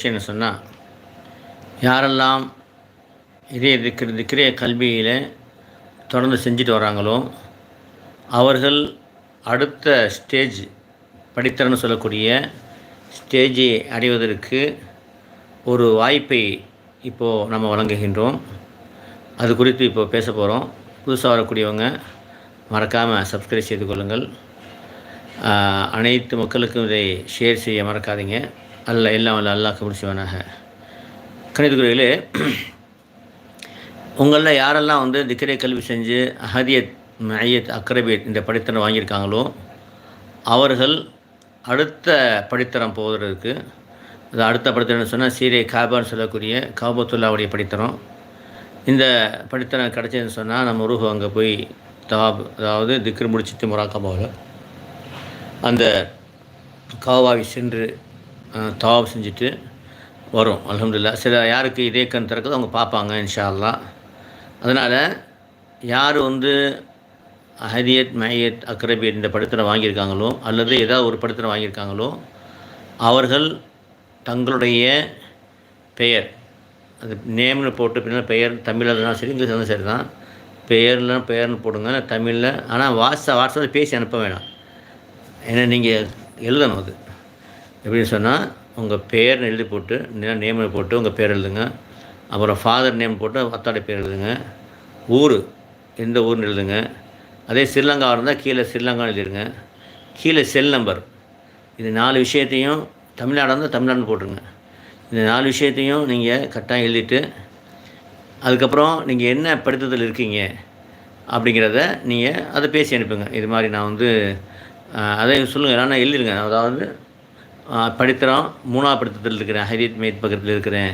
விஷயம்னு சொன்னால் யாரெல்லாம் இதே திக்கிற திக்கிற கல்வியில் தொடர்ந்து செஞ்சுட்டு வராங்களோ அவர்கள் அடுத்த ஸ்டேஜ் படித்தரன்னு சொல்லக்கூடிய ஸ்டேஜை அடைவதற்கு ஒரு வாய்ப்பை இப்போது நம்ம வழங்குகின்றோம். அது குறித்து இப்போ பேச போகிறோம் புதுசாக வரக்கூடியவங்க மறக்காமல் சப்ஸ்கிரைப் செய்து கொள்ளுங்கள். அனைத்து மக்களுக்கும் இதை ஷேர் செய்ய மறக்காதீங்க. அல்ல எல்லாம் அல்ல அல்லாஹ் கபடி செய்வானாக கணிதக்குறைகளே உங்களில் யாரெல்லாம் வந்து திக்கரை கல்வி செஞ்சு அஹதியத் மையத் அக்ரபியத் இந்த படித்தரம் வாங்கியிருக்காங்களோ அவர்கள் அடுத்த படித்தரம் போவதற்கு அது அடுத்த படித்தரம்னு சொன்னால் சீரே காபான்னு சொல்லக்கூடிய காபத்துல்லாவுடைய படித்தரம். இந்த படித்தரம் கிடச்சதுன்னு சொன்னால் நம்ம உருகு அங்கே போய் தவாப் அதாவது திக்ரு முடிச்சிட்டு முராக்காபாவில் அந்த காவாவை சென்று தவாப் செஞ்சுட்டு வரும். அலமதுல்லா சில யாருக்கு இதே கண் திறக்குதோ அவங்க பார்ப்பாங்க இன்ஷால்லா அதனால் யார் வந்து ஹரியத் மையத் அக்ரபியத் இந்த படத்தில் வாங்கியிருக்காங்களோ அல்லது ஏதாவது ஒரு படத்தில் வாங்கியிருக்காங்களோ அவர்கள் தங்களுடைய பெயர் அது நேம்னு போட்டு பின்னால் பெயர் தமிழில் இருந்தாலும் சரி இங்கிலீஷ் இருந்தாலும் சரி தான். பெயர்னா பெயர்னு போடுங்க தமிழில். ஆனால் வாட்ஸ்அப் வாட்ஸ்அப்பில் பேசி அனுப்ப வேணாம். ஏன்னா நீங்கள் எழுதணும் அது. எப்படின்னு சொன்னால் உங்கள் பேர்னு எழுதி போட்டு நேம் போட்டு உங்கள் பேர் எழுதுங்க. அப்புறம் ஃபாதர் நேம் போட்டு அத்தாடைய பேர் எழுதுங்க. ஊர் எந்த ஊர்னு எழுதுங்க. அதே ஸ்ரீலங்கா இருந்தால் கீழே ஸ்ரீலங்கா எழுதிருங்க கீழே செல் நம்பர் இது நாலு விஷயத்தையும் தமிழ்நாடு இருந்தால் தமிழ்நாடுன்னு போட்டுருங்க. இந்த நாலு விஷயத்தையும் நீங்கள் கரெக்டாக எழுதிட்டு அதுக்கப்புறம் நீங்கள் என்ன படித்ததில் இருக்கீங்க அப்படிங்கிறத நீங்கள் அதை பேசி அனுப்புங்க. இது மாதிரி நான் வந்து அதை சொல்லுங்கள் நான் எழுதிருங்க அதாவது படித்தரம். மூணாவது படித்தத்தில் இருக்கிறேன். ஹரியத் மேத் பக்கத்தில் இருக்கிறேன்.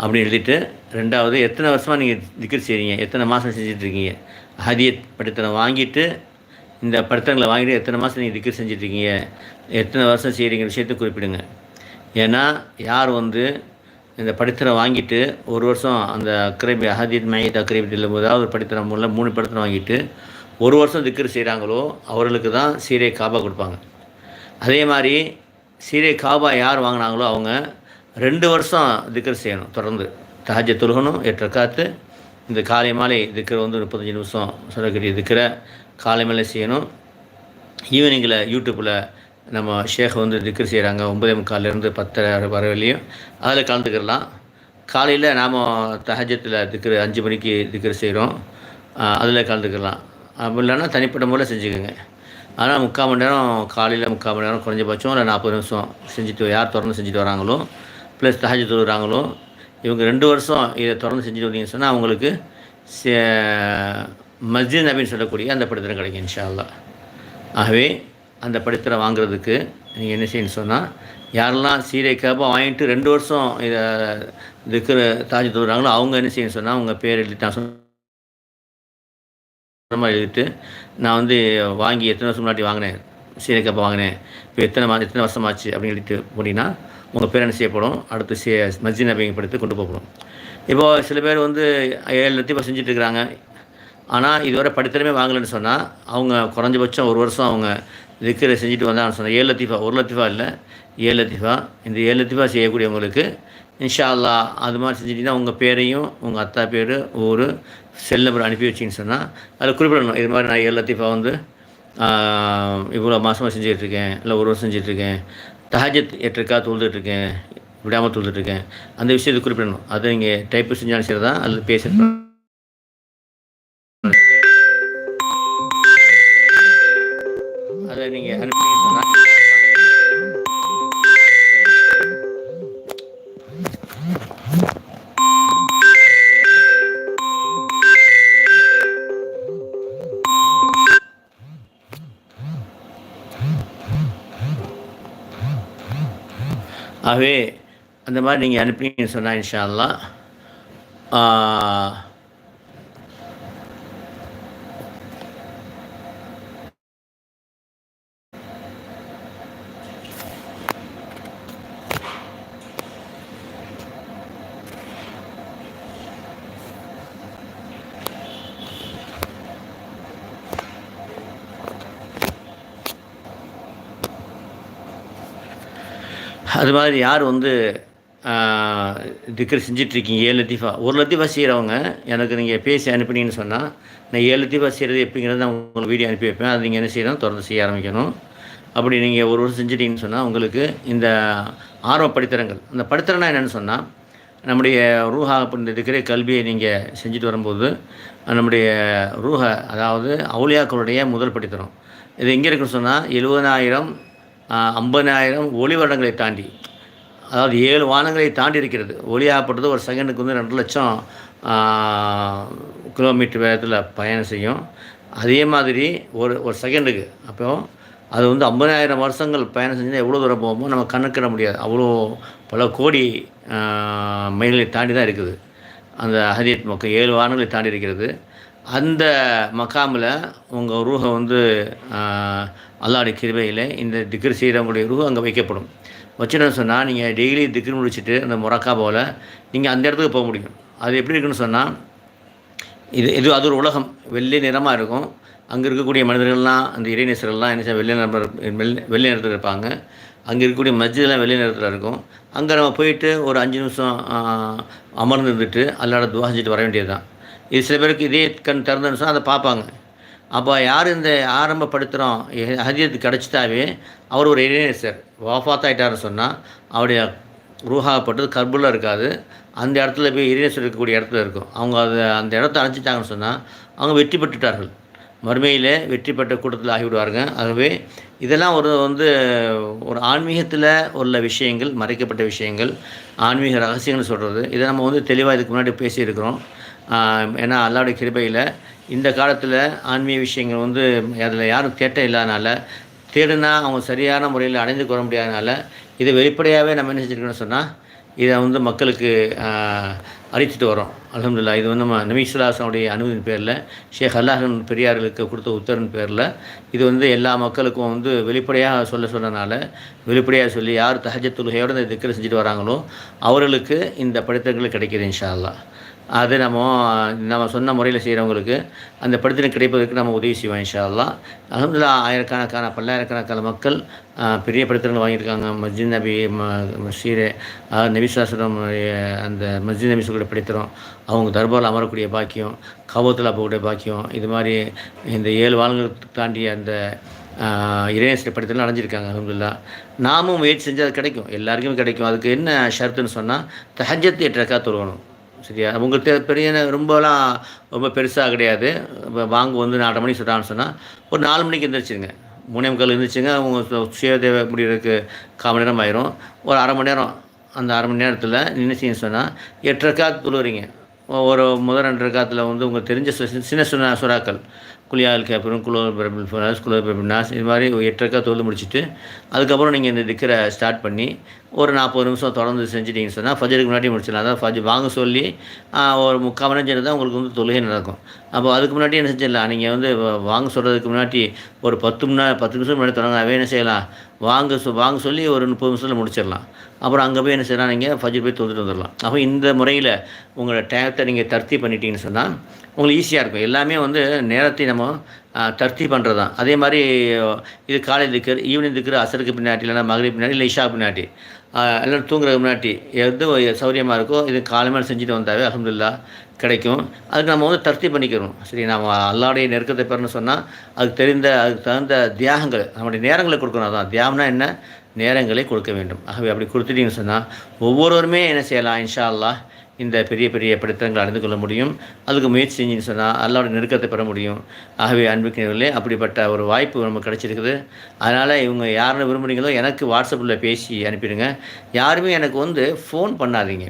அப்படின்னு எழுதிட்டு ரெண்டாவது எத்தனை வருஷமாக நீங்கள் திக்கர் செய்கிறீங்க எத்தனை மாதம் செஞ்சிட்ருக்கீங்க ஹதியத் படித்தரம் வாங்கிட்டு இந்த படித்தரங்களை வாங்கிட்டு எத்தனை மாதம் நீங்கள் திக்கர் செஞ்சிட்ருக்கீங்க எத்தனை வருஷம் செய்கிறீங்க விஷயத்தை குறிப்பிடுங்க. ஏன்னா யார் வந்து இந்த படித்தரம் வாங்கிட்டு ஒரு வருஷம் அந்த அக்ரேபி அஹதீத் மயத் அக்ரேபி இல்லை ஏதாவது ஒரு படித்தரம் மூலம் மூணு படித்தரம் வாங்கிட்டு ஒரு வருஷம் திக்கர் செய்கிறாங்களோ அவர்களுக்கு தான் சீரை காபா கொடுப்பாங்க. அதே மாதிரி சீரே காபா யார் வாங்கினாங்களோ அவங்க ரெண்டு வருஷம் திக்கர் செய்யணும் தொடர்ந்து. தஹஜ தொழுகணும் எட்டு காத்து. இந்த காலை மாலை திக்கிற வந்து முப்பத்தஞ்சு நிமிஷம் சொல்லக்கூடிய திக்கரை காலை மாலை செய்யணும். ஈவினிங்கில் யூடியூப்பில் நம்ம ஷேக் வந்து திக்கர் செய்கிறாங்க ஒன்பதே முக்கால்லேருந்து பத்தரை வர வரையிலையும். அதில் கலந்துக்கிடலாம் காலையில் நாம் தஹஜத்தில் திக்கிற அஞ்சு மணிக்கு திக்கர் செய்கிறோம். அதில் கலந்துக்கலாம். அப்படி இல்லைன்னா தனிப்பட்ட முறையில் செஞ்சுக்கோங்க. ஆனால் முக்கால் மணி நேரம் காலையில் முக்கால் மணி நேரம் குறைஞ்சபட்சம் இல்லை நாற்பது நிமிஷம் செஞ்சுட்டு யார் தொடர்ந்து செஞ்சுட்டு வராங்களோ ப்ளஸ் தஹஜ் தொழுகிறாங்களோ இவங்க ரெண்டு வருஷம் இதை தொடர்ந்து செஞ்சுட்டு வந்தீங்கன்னு சொன்னால் அவங்களுக்கு சே- மஸ்ஜித் நபின்னு சொல்லக்கூடிய அந்த படித்திரம் கிடைக்கும் இன்ஷால்லா ஆகவே அந்த படித்தரை வாங்குறதுக்கு நீங்கள் என்ன செய்யணும்னு சொன்னால் யாரெல்லாம் சீரை கேப்பாக வாங்கிட்டு ரெண்டு வருஷம் இதை இருக்கிற தாஜ் தொழுறாங்களோ அவங்க என்ன செய்யணும்னு சொன்னால் அவங்க பேர் எழுதிட்டு நான் சொன்ன மாதிரி எழுதிட்டு நான் வந்து வாங்கி எத்தனை வருஷம் முன்னாடி வாங்கினேன்? சீரை கேப்பா வாங்கினேன். இப்போ எத்தனை மா எத்தனை வருஷம் ஆச்சு அப்படின்னு எழுதிட்டு போனீங்கன்னா உங்கள் பேர் என்ன செய்யப்படும் அடுத்து சே மஸ்ஜித் அப்படிங்கப்படுத்து கொண்டு போகப்படும் இப்போது சில பேர் வந்து ஏழு லட்சம் செஞ்சுட்டு இருக்கிறாங்க. ஆனால் இதுவரை படித்தரமே வாங்கலைன்னு சொன்னால் அவங்க குறைஞ்சபட்சம் ஒரு வருஷம் அவங்க இருக்கிற செஞ்சுட்டு வந்தாங்கன்னு சொன்னால் ஏழு லத்தீஃபா ஒரு லத்தீஃபா இல்லை ஏழு லத்தீஃபா. இந்த ஏழு லத்தீஃபா செய்யக்கூடியவங்களுக்கு இன்ஷா அல்லாஹ் அது மாதிரி செஞ்சுட்டிங்கன்னா உங்கள் பேரையும் உங்கள் அத்தா பேர் ஊர் செல் நம்பர் அனுப்பி வச்சிங்கன்னு சொன்னால் அதில் குறிப்பிடணும். இது மாதிரி நான் எல்லாத்தையும் லத்தீஃபா வந்து இவ்வளோ மாதமாக செஞ்சுட்ருக்கேன் இல்லை ஒரு வருஷம் செஞ்சிட்ருக்கேன் தஹஜத் எட்டிருக்கா தொழுதுட்ருக்கேன் விடாமல் தொழுதுட்ருக்கேன் அந்த விஷயத்தை குறிப்பிடணும். அதை நீங்கள் டைப்பு செஞ்சாலும் சரி தான் அதில் பேசுகிறேன் ஆகவே அந்த மாதிரி நீங்கள் அனுப்பிங்கன்னு சொன்னால் இன்ஷா அது மாதிரி யார் வந்து திக்கர் செஞ்சிட்ருக்கீங்க? ஏழு லத்தீஃபா. ஒரு லத்தீஃபா செய்கிறவங்க எனக்கு நீங்கள் பேசி அனுப்புனீங்கன்னு சொன்னால் நான் ஏழு லத்தீஃபா செய்கிறது எப்படிங்கிறத நான் உங்களுக்கு வீடியோ அனுப்பி வைப்பேன். அது நீங்கள் என்ன செய்யணும்? தொடர்ந்து செய்ய ஆரம்பிக்கணும். அப்படி நீங்கள் ஒரு வருஷம் செஞ்சிட்டிங்கன்னு சொன்னால் உங்களுக்கு இந்த ஆர்வ படித்தரங்கள் அந்த படித்தரம்னா என்னென்னு சொன்னால் நம்முடைய ரூஹா இந்த திக்கரே கல்வியை நீங்கள் செஞ்சுட்டு வரும்போது நம்முடைய ரூஹ அதாவது அவுளியாக்களுடைய முதல் படித்தரம் இது எங்கே இருக்குன்னு சொன்னால் எழுபதாயிரம் ஐம்பதாயிரம் ஒளி வருடங்களை தாண்டி. அதாவது ஏழு வானங்களை தாண்டி இருக்கிறது. ஒளியாகப்பட்டது ஒரு செகண்டுக்கு வந்து ரெண்டு லட்சம் கிலோமீட்டர் வேகத்தில் பயணம் செய்யும். அதே மாதிரி ஒரு ஒரு செகண்டுக்கு அப்போ அது வந்து ஐம்பதாயிரம் வருஷங்கள் பயணம் செஞ்சால் எவ்வளோ தூரம் போகுமோ நம்ம கணக்கிட முடியாது. அவ்வளோ பல கோடி மைல்களை தாண்டி தான் இருக்குது. அந்த ஹதீத் மக்கள் ஏழு வானங்களை தாண்டி இருக்கிறது. அந்த மக்காமில் உங்கள் ரூஹை வந்து அல்லாடி கிருபையில் இந்த திக்ர் செய்கிறவங்களுடைய ரூஹ் அங்கே வைக்கப்படும். வச்சுன்னு சொன்னால் நீங்கள் டெய்லி திக்ர் முடிச்சுட்டு அந்த முறக்கா போல் நீங்கள் அந்த இடத்துக்கு போக முடியும். அது எப்படி இருக்குன்னு சொன்னால் இது இது அது ஒரு உலகம். வெள்ளை நிறமாக இருக்கும். அங்கே இருக்கக்கூடிய மனிதர்கள்லாம் அந்த இறைநேசர்கள்லாம் என்ன வெள்ளி வெள்ளை நிறம் வெள்ளை வெள்ளை நிறத்தில் இருப்பாங்க. அங்கே இருக்கக்கூடிய மஸ்ஜிதெல்லாம் வெள்ளை நிறத்தில் இருக்கும். அங்கே நம்ம போயிட்டு ஒரு அஞ்சு நிமிஷம் அமர்ந்து இருந்துட்டு அல்லாட துவா செஞ்சுட்டு வர வேண்டியது தான் இது சில பேருக்கு இதே கண் திறந்துன்னு சொன்னால் அதை பார்ப்பாங்க. அப்போ யார் இந்த ஆரம்பப்படுத்துகிறோம் ஹதியத்து கிடச்சிட்டாவே அவர் ஒரு இளைஞர் வாஃபாத்தாயிட்டார்னு சொன்னால் அவருடைய ரூஹாப்பட்டது கர்புலில் இருக்காது. அந்த இடத்துல போய் இறைநேசர் இருக்கக்கூடிய இடத்துல இருக்கும். அவங்க அதை அந்த இடத்த அணைச்சிட்டாங்கன்னு சொன்னால் அவங்க வெற்றி பெற்றுட்டார்கள். மறுமையில் வெற்றி பெற்ற கூட்டத்தில் ஆகிவிடுவாருங்க. ஆகவே இதெல்லாம் ஒரு வந்து ஒரு ஆன்மீகத்தில் உள்ள விஷயங்கள் மறைக்கப்பட்ட விஷயங்கள் ஆன்மீக ரகசியங்கள்னு சொல்கிறது இதை நம்ம வந்து தெளிவாக இதுக்கு முன்னாடி பேசியிருக்கிறோம். ஏன்னா அல்லாவுடைய கிருபையில் இந்த காலத்தில் ஆன்மீக விஷயங்கள் வந்து அதில் யாரும் தேட்ட இல்லாதனால தேடுனா அவங்க சரியான முறையில் அடைந்து கொள்ள முடியாதனால இதை வெளிப்படையாகவே நம்ம என்ன செஞ்சுருக்கோம்னு சொன்னால் இதை வந்து மக்களுக்கு அறிவிச்சிட்டு வரோம் அலமதுல்லா இது வந்து நம்ம நமீஸ்வராசனுடைய அனுமதியின் பேரில் ஷேக் அல்லாஹன் பெரியார்களுக்கு கொடுத்த உத்தரவின் பேரில் இது வந்து எல்லா மக்களுக்கும் வந்து வெளிப்படையாக சொல்ல சொன்னனால வெளிப்படையாக சொல்லி யார் தஹஜத்துலகையோடு இந்த திக்கரை செஞ்சுட்டு வராங்களோ அவர்களுக்கு இந்த படித்தங்கள் கிடைக்கிது இன்ஷா அல்லா அது நம்ம நம்ம சொன்ன முறையில் செய்கிறவங்களுக்கு அந்த படித்தினை கிடைப்பதற்கு நம்ம உதவி செய்வோம் இன்ஷால்லாம் அகமதுல்லா ஆயிரக்கணக்கான பல்லாயிரக்கணக்கான மக்கள் பெரிய படுத்திரங்கள் வாங்கியிருக்காங்க. மஸ்ஜித் நபி சீரே நபிசாசனம் அந்த மஸ்ஜித் நபி சொல்கிற படித்திரம் அவங்க தர்பாரில் அமரக்கூடிய பாக்கியம் கபத்தில் போகக்கூடிய பாக்கியம் இது மாதிரி இந்த ஏழு வாரங்களுக்கு தாண்டிய அந்த இறைநேசரை படித்தெல்லாம் அடைஞ்சிருக்காங்க அலமதுல்லா நாமும் முயற்சி செஞ்சால் அது கிடைக்கும். எல்லாருக்குமே கிடைக்கும். அதுக்கு என்ன ஷர்த்துன்னு சொன்னால் தஹஜத்து எட்டு ரக்கா தொழுவணும் சரியா? உங்களுக்கு பெரிய ரொம்பலாம் ரொம்ப பெருசாக கிடையாது. இப்போ வாங்க வந்து நாலரை மணிக்கு சொல்கிறான்னு சொன்னால் ஒரு நாலு மணிக்கு எழுந்திரிச்சிருங்க மூணே முக்கால் இருந்துச்சுங்க அவங்க சுய தேவை முடிகிறதுக்கு கால் மணி நேரம் ஆயிரும். ஒரு அரை மணி நேரம் அந்த அரை மணி நேரத்தில் நின்றுச்சிங்கன்னு சொன்னால் எட்டரை காத்து தொழுவுறீங்க. ஒரு முதல் ரெண்டரை காத்தில் வந்து உங்களுக்கு தெரிஞ்ச சின்ன சின்ன சுறாக்கள் குளியால் கேப்பரும் குளோர் பிரபிள் குளோர் நாஸ் இது மாதிரி எட்டுக்கா தொழுது முடிச்சுட்டு அதுக்கப்புறம் நீங்கள் இந்த திக்கரை ஸ்டார்ட் பண்ணி ஒரு நாற்பது நிமிஷம் தொடர்ந்து செஞ்சிட்டிங்கன்னு சொன்னால் ஃபஜருக்கு முன்னாடி முடிச்சிடலாம். அதான் ஃபஜ் வாங்க சொல்லி ஒரு முக்கால் மணி நேரம் தான் உங்களுக்கு வந்து தொழுகை நடக்கும். அப்போ அதுக்கு முன்னாடி என்ன செஞ்சிடலாம்? நீங்கள் வந்து வாங்க சொல்கிறதுக்கு முன்னாடி ஒரு பத்து மணி பத்து நிமிஷம் முன்னாடி தொடங்க என்ன செய்யலாம்? வாங்க சொ வாங்க சொல்லி ஒரு முப்பது நிமிஷத்தில் முடிச்சிடலாம். அப்புறம் அங்கே போய் என்ன செய்யலாம்? நீங்கள் ஃபஜர் போய் தொந்துட்டு வந்துடலாம். அப்போ இந்த முறையில் உங்களோட டயத்தை நீங்கள் தர்த்தி பண்ணிட்டீங்கன்னு சொன்னால் உங்களுக்கு ஈஸியாக இருக்கும். எல்லாமே வந்து நேரத்தை நம்ம தர்த்தி பண்ணுறது தான் அதே மாதிரி இது காலை திக்கர் ஈவினிங் திக்கர் அசருக்கு பின்னாடி இல்லைனா மகளிர் பின்னாடி இல்லை இஷா பின்னாடி எல்லோரும் தூங்குறதுக்கு முன்னாடி எது சௌரியமாக இருக்கோ இது காலை செஞ்சுட்டு வந்தாவே அலமதுல்லா கிடைக்கும். அதுக்கு நம்ம வந்து தர்த்தி பண்ணிக்கிறோம். சரி நம்ம அல்லாடைய நெருக்கத்தை பெறணும்னு சொன்னால் அதுக்கு தெரிந்த அதுக்கு தகுந்த தியாகங்கள் நம்முடைய நேரங்களை கொடுக்கணும். அதான் தியாகம்னா என்ன? நேரங்களை கொடுக்க வேண்டும். ஆகவே அப்படி கொடுத்துட்டீங்கன்னு சொன்னால் ஒவ்வொருவருமே என்ன செய்யலாம்? இன்ஷா அல்லா இந்த பெரிய பெரிய படித்தங்களை அறிந்து கொள்ள முடியும். அதுக்கு முயற்சி செஞ்சுன்னு சொன்னால் அல்லாவோட நெருக்கத்தை பெற முடியும். ஆகவே அன்புக்கினர்களே அப்படிப்பட்ட ஒரு வாய்ப்பு நமக்கு கிடச்சிருக்குது. அதனால் இவங்க யாருன்னு விரும்புகிறீங்களோ எனக்கு வாட்ஸ்அப்பில் பேசி அனுப்பிடுங்க. யாருமே எனக்கு வந்து ஃபோன் பண்ணாதீங்க.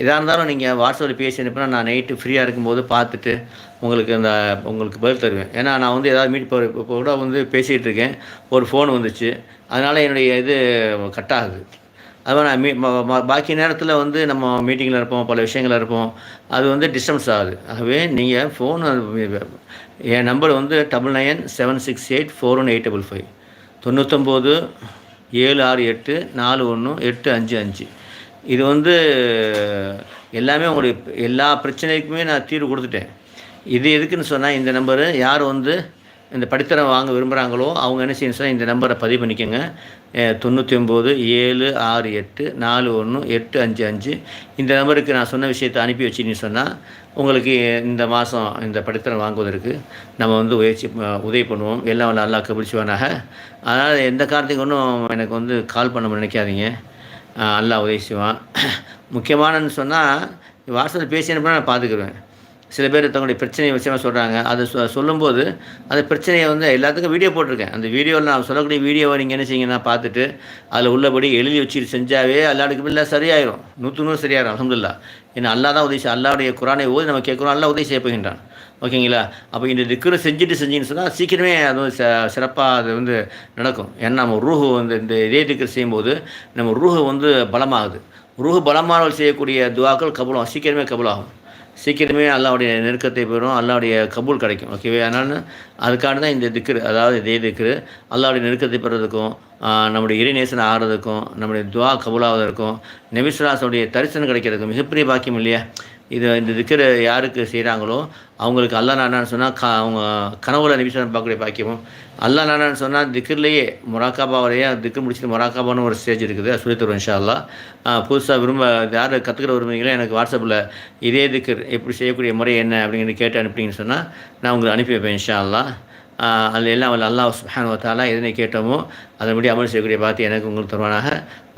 எதாக இருந்தாலும் நீங்கள் வாட்ஸ்அப்பில் பேசி அனுப்பினா நான் நைட்டு ஃப்ரீயாக இருக்கும்போது பார்த்துட்டு உங்களுக்கு அந்த உங்களுக்கு பதில் தருவேன். ஏன்னா நான் வந்து ஏதாவது மீட் இப்போ கூட வந்து பேசிகிட்டு இருக்கேன். ஒரு ஃபோன் வந்துச்சு. அதனால் என்னுடைய இது கட் ஆகுது அதுமாதிரி நான் மீ பாக்கி நேரத்தில் வந்து நம்ம மீட்டிங்கில் இருப்போம் பல விஷயங்கள் இருப்போம். அது வந்து டிஸ்டர்பன்ஸ் ஆகுது. ஆகவே நீங்கள் ஃபோன் என் நம்பர் வந்து double nine seven six eight four one eight double five தொண்ணூத்தொம்பது ஏழு ஆறு எட்டு நாலு ஒன்று எட்டு அஞ்சு அஞ்சு. இது வந்து எல்லாமே உங்களுடைய எல்லா பிரச்சனைக்குமே நான் தீர்வு கொடுத்துட்டேன். இது எதுக்குன்னு சொன்னால் இந்த நம்பரு யார் வந்து இந்த படித்தரம் வாங்க விரும்புகிறாங்களோ அவங்க என்ன செய்யணும் சொன்னால் இந்த நம்பரை பதிவு பண்ணிக்கோங்க. தொண்ணூற்றி ஒம்பது ஏழு ஆறு எட்டு நாலு ஒன்று எட்டு அஞ்சு அஞ்சு. இந்த நம்பருக்கு நான் சொன்ன விஷயத்தை அனுப்பி வச்சின்னு சொன்னால் உங்களுக்கு இந்த மாதம் இந்த படித்தரம் வாங்குவதற்கு நம்ம வந்து உயர்ச்சி உதவி பண்ணுவோம். எல்லாம் வல்ல கபிடிச்சுவானாக அதனால் எந்த காரணத்துக்கு ஒன்றும் எனக்கு வந்து கால் பண்ண நினைக்காதீங்க. நல்லா உதவி செய்வான். முக்கியமானன்னு சொன்னால் வாட்ஸ்அப்பில் பேசி அனுப்பினா நான் பார்த்துக்குருவேன் சில பேர் தங்களுடைய பிரச்சனையை விஷயமா சொல்கிறாங்க அதை சொல்லும்போது அந்த பிரச்சனையை வந்து எல்லாத்துக்கும் வீடியோ போட்டிருக்கேன். அந்த வீடியோவில் நான் சொல்லக்கூடிய வீடியோவை நீங்கள் என்ன செய்யுங்கன்னா பார்த்துட்டு அதில் உள்ளபடி எழுதி வச்சுட்டு செஞ்சாவே எல்லாருக்கும் இல்லை சரியாயிரும். நூற்று நூறு சரியாயிரும் அலமதுல்லா ஏன்னா அல்லா தான் உதவி அல்லாவுடைய குரானை ஓதி நம்ம கேட்குறோம். அல்லா உதவி செய்ய போகின்றான். ஓகேங்களா? அப்போ இந்த திக்கரை செஞ்சுட்டு செஞ்சீங்கன்னு சொன்னால் சீக்கிரமே அது வந்து ச சிறப்பாக அது வந்து நடக்கும். ஏன்னா நம்ம ரூஹு வந்து இந்த இதே திக்கர் செய்யும்போது நம்ம ரூஹு வந்து பலமாகுது. ரூஹு பலமானவர்கள் செய்யக்கூடிய துவாக்கள் கபலம் சீக்கிரமே கபலாகும். சீக்கிரமே அல்லாவுடைய நெருக்கத்தை பெறும் அல்லாவுடைய கபூல் கிடைக்கும். ஓகேவே அதனால் அதுக்காக தான் இந்த திக்ரு அதாவது இதே திக்ரு அல்லாவுடைய நெருக்கத்தை பெறுறதுக்கும் நம்முடைய இறைநேசனை ஆகிறதுக்கும் நம்முடைய துவா கபூலாவதற்கும் நபிசுராசனுடைய தரிசனம் கிடைக்கிறதுக்கும் மிகப்பெரிய பாக்கியம் இல்லையா? இது இந்த திக்கரை யாருக்கு செய்கிறாங்களோ அவங்களுக்கு அல்லா நானான்னு சொன்னால் க அவங்க கனவுல நிமிஷம் பார்க்கக்கூடிய பாக்கியமும் அல்லா நானான்னு சொன்னால் திக்கர்லேயே மொராக்காபாவிலேயே திக்கர் முடிச்சுட்டு மொராக்காபான்னு ஒரு ஸ்டேஜ் இருக்குது. அது சொல்லித் தருவேன் புதுசாக விரும்ப யார் கற்றுக்கிற விரும்புகிறீங்களோ எனக்கு வாட்ஸ்அப்பில் இதே திக்கர் எப்படி செய்யக்கூடிய முறை என்ன அப்படிங்கிறது கேட்டு அனுப்பிங்கன்னு சொன்னால் நான் உங்களுக்கு அனுப்பி வைப்பேன் இன்ஷால்லா அதில் எல்லாம் அவள் அல்லாஹ் சுப்ஹானஹு வத்தாலா எதனை கேட்டோமோ அதன்படி அமல் செய்யக்கூடிய பார்த்து எனக்கு உங்களுக்கு தருவானாக.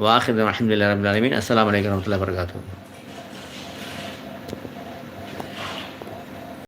வாஹித் அஹமதுல்லா ரபுல் அலமீன் அஸ்ஸலாமு அலைக்கும் வரமத்துல்லாஹி